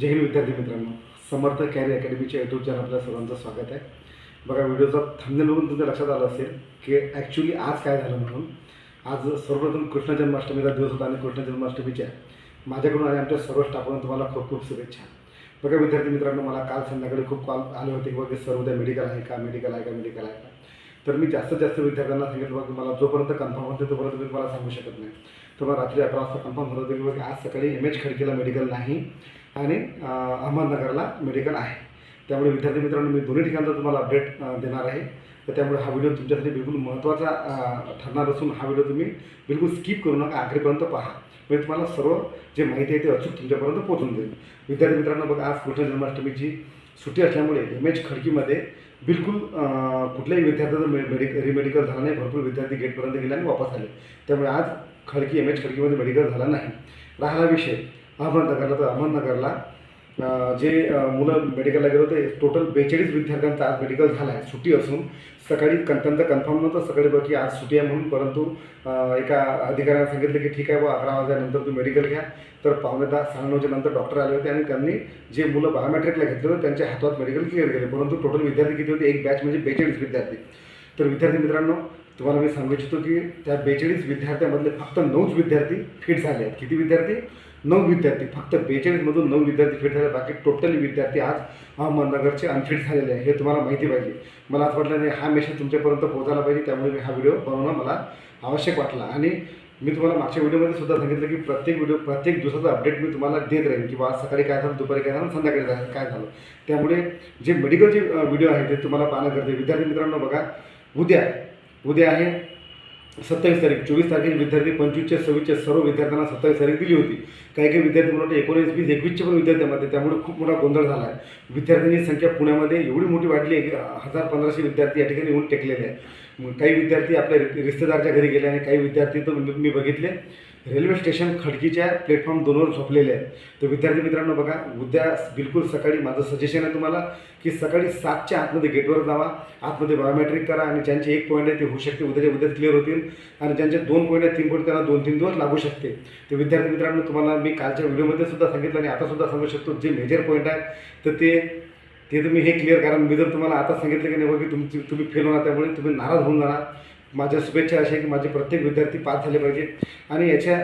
जय हिंद विद्यार्थी मित्रांनो. समर्थ कॅरी अकॅडमीच्या यूट्यूब चॅनल आपल्या सर्वांचं स्वागत आहे. बघा व्हिडिओचा थंबनेल बघून तुमच्या लक्षात आलं असेल की ॲक्च्युली आज काय झालं म्हणून. आज सर्वप्रथम कृष्ण जन्माष्टमीचा दिवस होता आणि कृष्ण जन्माष्टमीच्या माझ्याकडून आणि आमच्या सर्व स्टाफकडून तुम्हाला खूप खूप शुभेच्छा. बघा विद्यार्थी मित्रांनो मला काल संध्याकाळी खूप कॉल आले होते की बघा सर उद्या मेडिकल आहे का? मेडिकल आहे का? मेडिकल आहे का? तर मी जास्तीत जास्त विद्यार्थ्यांना सांगितलं बघा की मला जोपर्यंत कन्फर्म होते तोपर्यंत मी तुम्हाला सांगू शकत नाही. तुम्हाला रात्री अकरा वाजता कन्फर्म होत होतं की बघा आज सकाळी एम एच खडकीला मेडिकल नाही आणि अहमदनगरला मेडिकल आहे. त्यामुळे विद्यार्थी मित्रांनो मी दोन्ही ठिकाणचा तुम्हाला अपडेट देणार आहे. तर त्यामुळे हा व्हिडिओ तुमच्यासाठी बिलकुल महत्त्वाचा ठरणार असून हा व्हिडिओ तुम्ही बिलकुल स्किप करू नका आखरीपर्यंत पहा. म्हणजे तुम्हाला सर्व जे माहिती आहे ते अचूक तुमच्यापर्यंत पोहोचून जाईल. विद्यार्थी मित्रांनो बघा आज कृष्ण जन्माष्टमीची सुट्टी असल्यामुळे एम एच खडकीमध्ये बिलकुल कुठल्याही विद्यार्थ्याचं मे मेडिक रिमेडिकल झाला नाही. भरपूर विद्यार्थी गेटपर्यंत गेले आणि वापस आले. त्यामुळे आज खडकी एम एच खडकीमध्ये मेडिकल झाला नाही. राहिला विषय. अहमदनगरला तर अहमदनगरला जे मुलं मेडिकलला गेले होते टोटल बेचाळीस विद्यार्थ्यांचा आज मेडिकल झाला आहे सुट्टी असून सकाळी कन त्यांचं कन्फर्म नव्हतं सकाळी बघ की आज सुट्टी आहे म्हणून परंतु एका अधिकाऱ्याने सांगितलं की ठीक आहे व अकरा वाजल्यानंतर तुम्ही मेडिकल घ्या. तर पावणे दहा साडे नऊच्या नंतर डॉक्टर आले होते आणि त्यांनी जे मुलं बायोमेट्रिकला घेतले होते त्यांच्या हातात मेडिकल क्लिअर केले. परंतु टोटल विद्यार्थी किती होते? एक बॅच म्हणजे बेचाळीस विद्यार्थी. तर विद्यार्थी मित्रांनो तुम्हाला मी सांगू इच्छितो की त्या बेचाळीस विद्यार्थ्यांमधले फक्त नऊच विद्यार्थी फिट झाले आहेत. किती विद्यार्थी? नऊ विद्यार्थी. फक्त बेचाळीसमधून नऊ विद्यार्थी फिट झाले बाकी टोटली विद्यार्थी आज अहमदनगरचे अनफिट झालेले आहे हे तुम्हाला माहिती पाहिजे. मला असं वाटलं नाही हा मेसेज तुमच्यापर्यंत पोहोचायला पाहिजे. त्यामुळे मी हा व्हिडिओ बनवणं मला आवश्यक वाटला. आणि मी तुम्हाला मागच्या व्हिडिओमध्ये सुद्धा सांगितलं की प्रत्येक व्हिडिओ प्रत्येक दिवसाचा अपडेट मी तुम्हाला देत राहीन. किंवा आज सकाळी काय झालं दुपारी काय झालं संध्याकाळी झालं काय झालं. त्यामुळे जे मेडिकलचे व्हिडिओ आहे ते तुम्हाला पाहणं गरजेचं विद्यार्थी मित्रांनो बघा उद्या उद्या आहे. सत्तावीस तारीख चोवीस तारखेचे विद्यार्थी पंचवीसच्या सव्वीसच्या सर्व विद्यार्थ्यांना सत्तावीस तारीख दिली होती. काही काही विद्यार्थी मला वाटतं एकोणीस वीस एकवीसचे पण विद्यार्थ्यांमध्ये त्यामुळे खूप मोठा गोंधळ झाला आहे विद्यार्थ्यांची संख्या पुण्यामध्ये एवढी मोठी वाढली आहे की हजार पंधराशे विद्यार्थी या ठिकाणी येऊन टेकलेले आहे काही विद्यार्थी आपल्या रिश्तेदारच्या घरी गेले आणि काही विद्यार्थी तर मी बघितले. रेल्वे स्टेशन खडकीच्या प्लॅटफॉर्म दोनवर झोपलेले आहेत. तर विद्यार्थी मित्रांनो बघा उद्या बिलकुल सकाळी माझं सजेशन आहे तुम्हाला की सकाळी सातच्या आतमध्ये गेटवर जावा. आतमध्ये बायोमेट्रिक करा आणि ज्यांचे एक पॉईंट आहे ते होऊ शकते. उद्याच्या उद्याच क्लिअर होतील. आणि ज्यांचे दोन पॉईंट आहेत तीन पॉईंट त्यांना दोन तीन दिवस लागू शकते. तर विद्यार्थी मित्रांनो तुम्हाला मी कालच्या व्हिडिओमध्ये सुद्धा सांगितलं आणि आता सुद्धा सांगू शकतो. जे मेजर पॉईंट आहे तर ते ते तुम्ही हे क्लिअर करा. मी जर तुम्हाला आता सांगितलं की नाही बघा की तुमची तुम्ही फेल होणार त्यामुळे तुम्ही नाराज होऊन जाणार. माझ्या शुभेच्छा अशा आहे की माझे प्रत्येक विद्यार्थी पास झाले पाहिजेत. आणि याच्या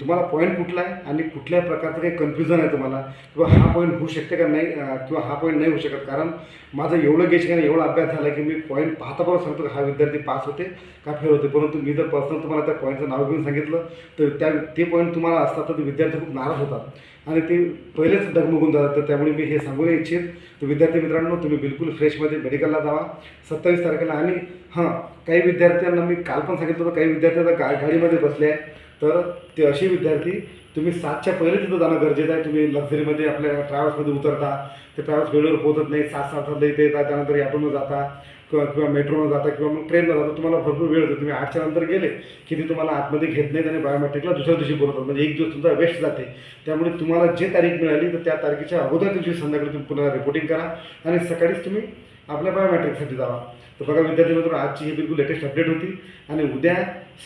तुम्हाला पॉईंट कुठला आहे आणि कुठल्या प्रकारचं काही कन्फ्युजन आहे तुम्हाला? किंवा हा पॉईंट होऊ शकते का नाही किंवा हा पॉईंट नाही होऊ शकत? कारण माझं एवढं गेच की नाही एवढा अभ्यास झाला की मी पॉईंट पाहता बरोबर सांगतो हा विद्यार्थी पास होते का फेल होते? परंतु मी जर पर्सनल तुम्हाला त्या पॉईंटचं नाव घेऊन सांगितलं तर त्या ते पॉईंट तुम्हाला असतात तर विद्यार्थी खूप नाराज होतात. आणि ते पहिलेच डगमगून जातात. तर त्यामुळे मी हे सांगू नाही इच्छित. तर विद्यार्थी मित्रांनो तुम्ही बिलकुल फ्रेशमध्ये मेडिकलला जावा. सत्तावीस तारखेला आणि हां काही विद्यार्थी विद्यार्थ्यांना मी काल पण सांगितलं होतं काही विद्यार्थी आता गा गाडीमध्ये बसले आहे तर ते असे विद्यार्थी तुम्ही सातच्या पहिले तिथं जाणं गरजेचं आहे. तुम्ही लक्झरीमध्ये आपल्या ट्रॅव्हल्समध्ये उतरता. ते ट्रॅव्हल्स वेळेवर पोहोचत नाही. सात सात वाजता इथे येतात त्यानंतर ॲटोनं जाता किंवा किंवा मेट्रोनं जाता किंवा मग ट्रेननं जाता. तुम्हाला भरपूर वेळ होतो तुम्ही आठच्या नंतर गेले की ते तुम्हाला आतमध्ये घेत नाहीत आणि बायोमेट्रिकला दुसऱ्या दिवशी बोलवतात. म्हणजे एक दिवस तुमचा वेस्ट जाते. त्यामुळे तुम्हाला जे तारीख मिळाली तर त्या तारखेच्या अगोदर दिवशी संध्याकाळी तुम्ही पुन्हा रिपोर्टिंग करा. आणि सकाळीच तुम्ही आपल्या बायोमेट्रिकसाठी जावा. तर बघा विद्यार्थी मित्र आजची ही बिलकुल लेटेस्ट अपडेट होती. आणि उद्या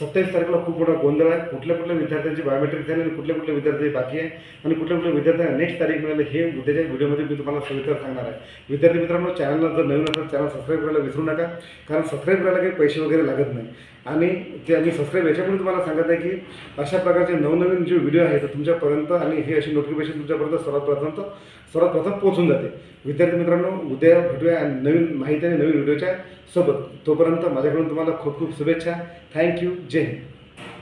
सत्तावीस तारखेला खूप मोठा गोंधळ आहे. कुठल्या कुठल्या विद्यार्थ्यांची बायोमेट्रिक झाली आणि कुठल्या कुठल्या विद्यार्थी बाकी आहे आणि कुठल्या कुठल्या विद्यार्थ्यांना नेक्स्ट तारीख मिळाली हे उद्याच्या व्हिडिओमध्ये मी तुम्हाला सविस्तर सांगणार आहे. विद्यार्थी मित्रांनो चॅनलला जर नवीन असेल चॅनल सबस्क्राईब करायला विसरू नका. कारण सबस्क्राईब करायला काही पैसे वगैरे लागत नाही. आणि ते आम्ही सबस्क्राईब याच्यामुळे तुम्हाला सांगत आहे की अशा प्रकारचे नवनवीन जे व्हिडिओ आहेत ते तुमच्यापर्यंत आणि हे अशी नोटिफिकेशन तुमच्यापर्यंत सर्वात प्रथम सर्वात प्रथम पोहोचून जाते. विद्यार्थी मित्रांनो उद्या भेटूया आणि नवीन माहिती आणि नवीन व्हिडिओच्या सोबत. तोपर्यंत माझ्याकडून तुम्हाला खूप खूप शुभेच्छा. थँक्यू जय हिंद